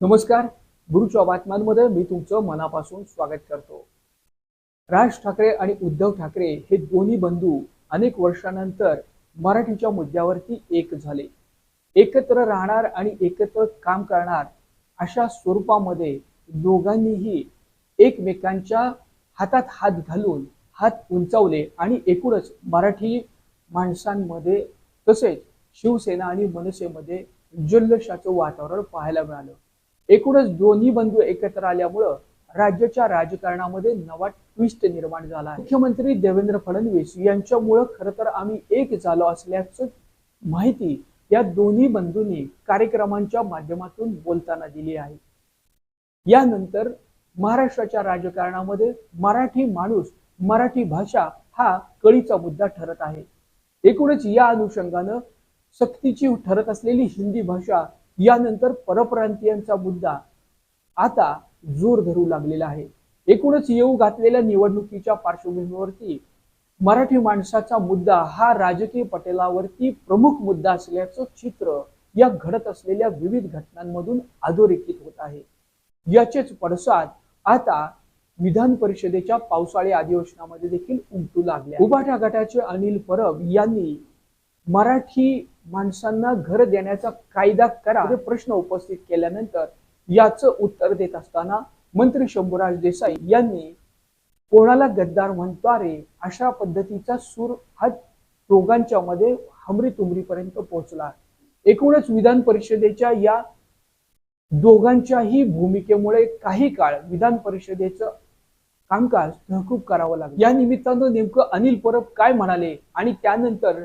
नमस्कार गुरुच्या बातम्यांमध्ये मी तुमचं मनापासून स्वागत करतो. राज ठाकरे आणि उद्धव ठाकरे हे दोन्ही बंधू अनेक वर्षानंतर मराठीच्या मुद्द्यावरती एक झाले. एकत्र राहणार आणि एकत्र काम करणार अशा स्वरूपामध्ये दोघांनीही एकमेकांच्या हातात हात घालून हात उंचावले आणि एकूणच मराठी माणसांमध्ये तसेच शिवसेना आणि मनसेमध्ये जल्लोषाचं वातावरण पाहायला मिळालं. एकूणच दोन्ही बंधू एकत्र आल्यामुळं राज्याच्या राजकारणामध्ये नवा ट्विस्ट निर्माण झाला. मुख्यमंत्री देवेंद्र फडणवीस यांच्यामुळं खरं तर आम्ही एक झालो असल्याचं माहिती या दोन्ही बंधूंनी कार्यक्रमांच्या माध्यमातून बोलताना दिली आहे. यानंतर महाराष्ट्राच्या राजकारणामध्ये मराठी माणूस मराठी भाषा हा कळीचा मुद्दा ठरत आहे. एकूणच या अनुषंगानं सक्तीची ठरत असलेली हिंदी भाषा यानंतर परप्रांतीयांचा मुद्दा आता जोर धरू लागलेला आहे. एकूणच येऊ घातलेल्या निवडणुकीच्या पार्श्वभूमीवरती मराठी माणसाचा मुद्दा हा राजकीय पटेलावरती प्रमुख मुद्दा असल्याचं चित्र या घडत असलेल्या विविध घटनांमधून अधोरेखित होत आहे. याचेच पडसाद आता विधान परिषदेच्या पावसाळी अधिवेशनामध्ये देखील उमटू लागले उभाटा गटाचे अनिल परब यांनी मराठी माणसांना घर देण्याचा कायदा करा. प्रश्न उपस्थित केल्यानंतर याचं उत्तर देत असताना मंत्री शंभूराज देसाई यांनी कोणाला गद्दार म्हणतो रे अशा पद्धतीचा सूर हा दोघांच्या मध्ये हमरी तुमरीपर्यंत पोहोचला. एकूणच विधान परिषदेच्या या दोघांच्याही भूमिकेमुळे काही काळ विधान परिषदेचं कामकाज तहकूब करावं लागलं. या निमित्तानं नेमकं अनिल परब काय म्हणाले आणि त्यानंतर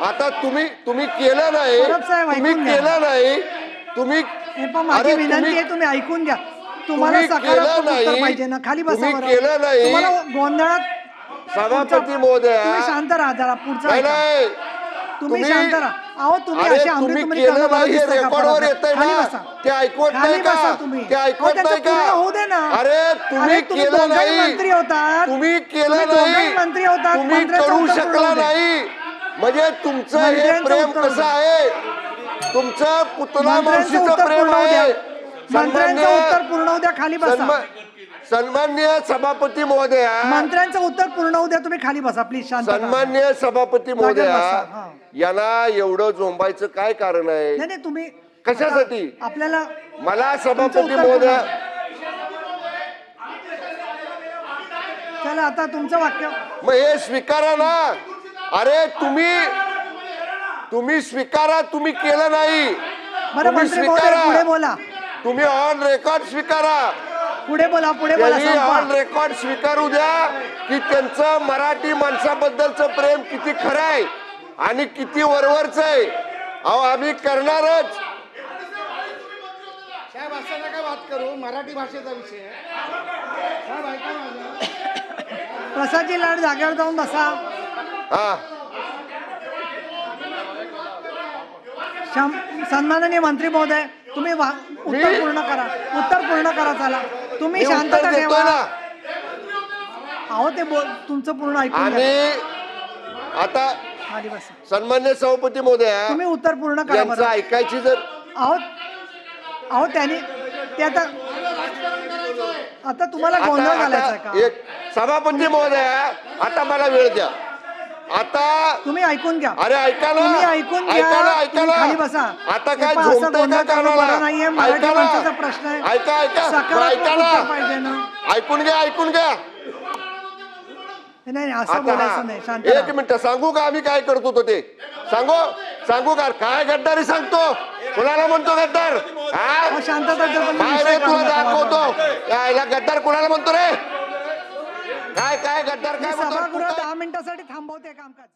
आता तुम्ही तुम्ही केलं नाही परब साहेब, तुम्ही ऐकून घ्या. केलं नाही तुम्ही हे पण माझी अरे विनंती आहे तुम्ही ऐकून घ्या तुम्हाला तुम्ही केलं सकारात्मक उत्तर नाही. पाहिजे ना खाली बसा तुम्ही बरं. केलं नाही. तुम्हाला गोंधळात सभापती पुढचा- महोदया तुम्ही शांत राहा जरा पुढचा नाही ऐका. नाही तुम्ही शांत राहा अहो तुम्ही अरे असे तुम्ही अमृतमणी केलं नाही हे का रेकॉर्डवर? येतंय खाली ना बसा. ते ऐकवत खाली नाही का बसा तुम्ही. ते अहो, ऐकवत त्याचं नाही पूर्ण का होऊ दे ना. अरे तुम्ही केलं दोघंही नाही मंत्री होतात. तुम्ही केलं तुम्ही दोघंही नाही मंत्री होतात. तुम्ही करू उत्तर शकला पूर्ण होऊ दे. नाही म्हणजे तुमचं हे मंत्र्यांचं प्रेम उत्तर कसं आहे तुमचं पुतला मंत्र्यांचं मावशीचं उत्तर प्रेम पूर्ण होऊ द्या. आहे मंत्र्यांचं सन्मान्य- उत्तर पूर्ण होऊ द्या खाली बसा सन्मा- सन्मान्य सभापती महोदया मंत्र्यांचं उत्तर पूर्ण होऊ द्या तुम्ही खाली बसा प्लीज शांत राहा. सन्मान्य सभापती बसा, महोदया हा. यांना एवढं झोंबायचं काय कारण आहे नाही नाही तुम्ही कशासाठी? आता आपल्याला मला सभापती उत्तर महोदया चला आता तुमचं वाक्य मग हे स्वीकारा ना अरे तुम्ही तुम्ही स्वीकारा तुम्ही केलं नाही. बरं तुम्ही पुढे बोला. तुम्ही ऑन रेकॉर्ड स्वीकारा. पुढे बोला पुढे बोला त्यांनी ऑन संपवा. रेकॉर्ड स्वीकारू द्या की त्यांचं मराठी माणसाबद्दलचं प्रेम किती खरं आहे आणि किती वरवरच आहे. अहो आम्ही करणारच. साहेब असं नका बात करू. मराठी भाषेचा विषय आहे. साहेब ऐका माझं प्रसादजी लाड जागेवर जाऊन बसा. हा. शं- सन्माननीय मंत्री महोदय तुम्ही वा- उत्तर पूर्ण करा. उत्तर पूर्ण करा चला. तुम्ही मी शांतता उत्तर देतोय ठेवा. ना. अहो ते बोल तुमचं पूर्ण ऐकून घ्या. आणि आता सन्मान्य सभापती महोदया तुम्ही उत्तर पूर्ण करा यांचं बरं. ऐकायची जर अहो अहो त्यांनी ते आता आता तुम्हाला गोंधळ घालायचा आता का? एक सभापती महोदया आता मला वेळ द्या. आता तुम्ही ऐकून घ्या. अरे ऐका ना. तुम्ही ऐकून घ्या. ऐका ना ऐका तुम्ही ना. खाली बसा. आता हे काय पहा, असं कानाला? बरं नाहीये. मराठी ऐका माणसाचा ना प्रश्न आहे. ऐका ऐका. बरं, सकारात्मक ऐका उत्तर पाहिजे ना. ऐकून घ्या ऐकून घ्या. नाही नाही असं आता बोलायचं नाही. हा, शांत एक राहा. मिनिट सांगू का आम्ही काय करतो तो ते? सांगू? सांगू का? काय गद्दारी सांगतो? कुणाला म्हणतो गद्दार? हा? शांतता काय विषय रे तुला दाखवतो. यायला गद्दार कुणाला म्हणतो रे? काय काय गद्दार काय म्हणतो सभागृह दहा मिनिटासाठी थांबवते कामकाज.